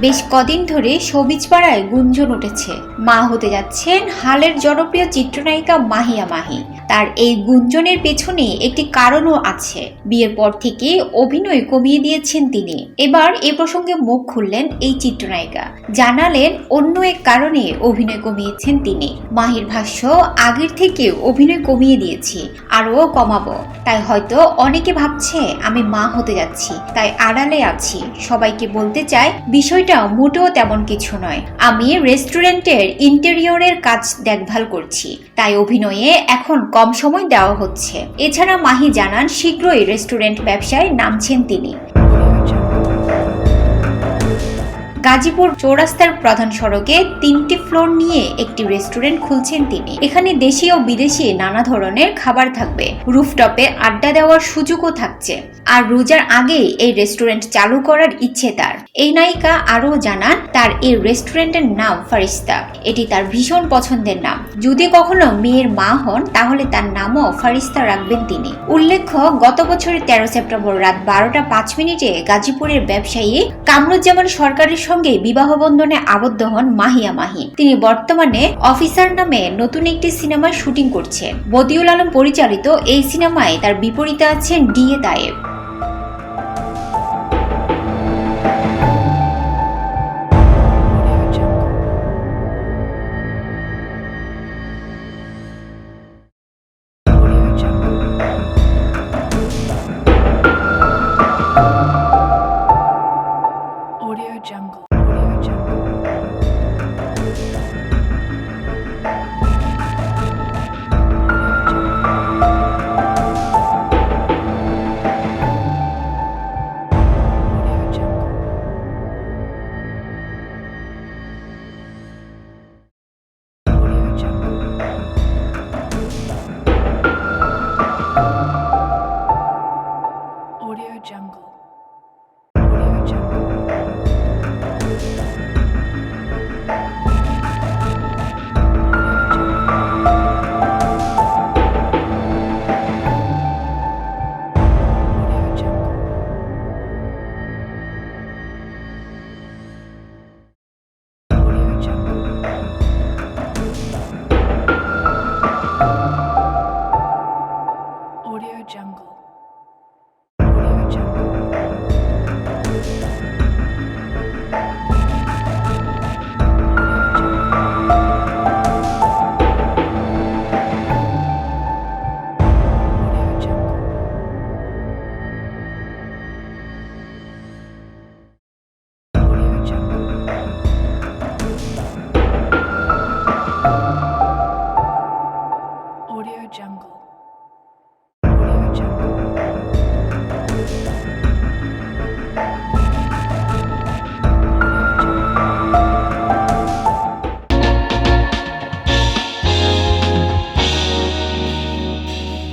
বেশ কদিন ধরে সবিজ পাড়ায় গুঞ্জন উঠেছে। মা হতে যাচ্ছেন হালের জনপ্রিয় চিত্রনায়িকা মাহিয়া মাহি। তার এই গুঞ্জনের পেছনে একটি কারণও আছে। বিয়ের পর থেকে অভিনয় কমিয়ে দিয়েছেন তিনি। এবার এ প্রসঙ্গে মুখ খুললেন এই চিত্রনায়িকা। জানালেন অন্য এক কারণে অভিনয় কমিয়েছেন তিনি। মাহির ভাষ্য, আগের থেকে অভিনয় কমিয়ে দিয়েছি, আরও কমাবো। তাই হয়তো অনেকে ভাবছে, আমি মা হতে যাচ্ছি, তাই আড়ালে আছি। সবাইকে বলতে চাই, বিষয়টা মোটেও তেমন কিছু নয়। আমি রেস্টুরেন্টের ইন্টেরিয়রের কাজ দেখভাল করছি। তাই অভিনয়ে এখন কম সময় দেওয়া হচ্ছে। এছাড়া মাহি জানান শীঘ্রই রেস্টুরেন্ট ব্যবসায় নামছেন তিনি। গাজীপুর চৌরাস্তার প্রধান সড়কে তিনটি ফ্লোর নিয়ে একটি রেস্টুরেন্ট খুলছেন তিনি। এখানে দেশি ও বিদেশি নানা ধরনের খাবার থাকবে। রুফটপে আড্ডা দেওয়ার সুযোগও থাকছে। আর রোজার আগে এই রেস্টুরেন্ট চালু করার ইচ্ছে তার। এই নায়িকা আরও জানান, তার এই রেস্টুরেন্টের নাম ফারিস্তা। এটি তার ভীষণ পছন্দের নাম। যদি কখনো মেয়ের মা হন, তাহলে তার নামও ফারিস্তা রাখবেন তিনি। উল্লেখ্য, গত বছরের তেরো সেপ্টেম্বর রাত বারোটা পাঁচ মিনিটে গাজীপুরের ব্যবসায়ী কামরুজ্জামান সরকারের সঙ্গে বিবাহ বন্ধনে আবদ্ধ হন মাহিয়া মাহি। তিনি বর্তমানে অফিসার নামে নতুন একটি সিনেমার শুটিং করছেন। বদিউল আলম পরিচালিত এই সিনেমায় তার বিপরীতে আছেন ডিএ তায়েব।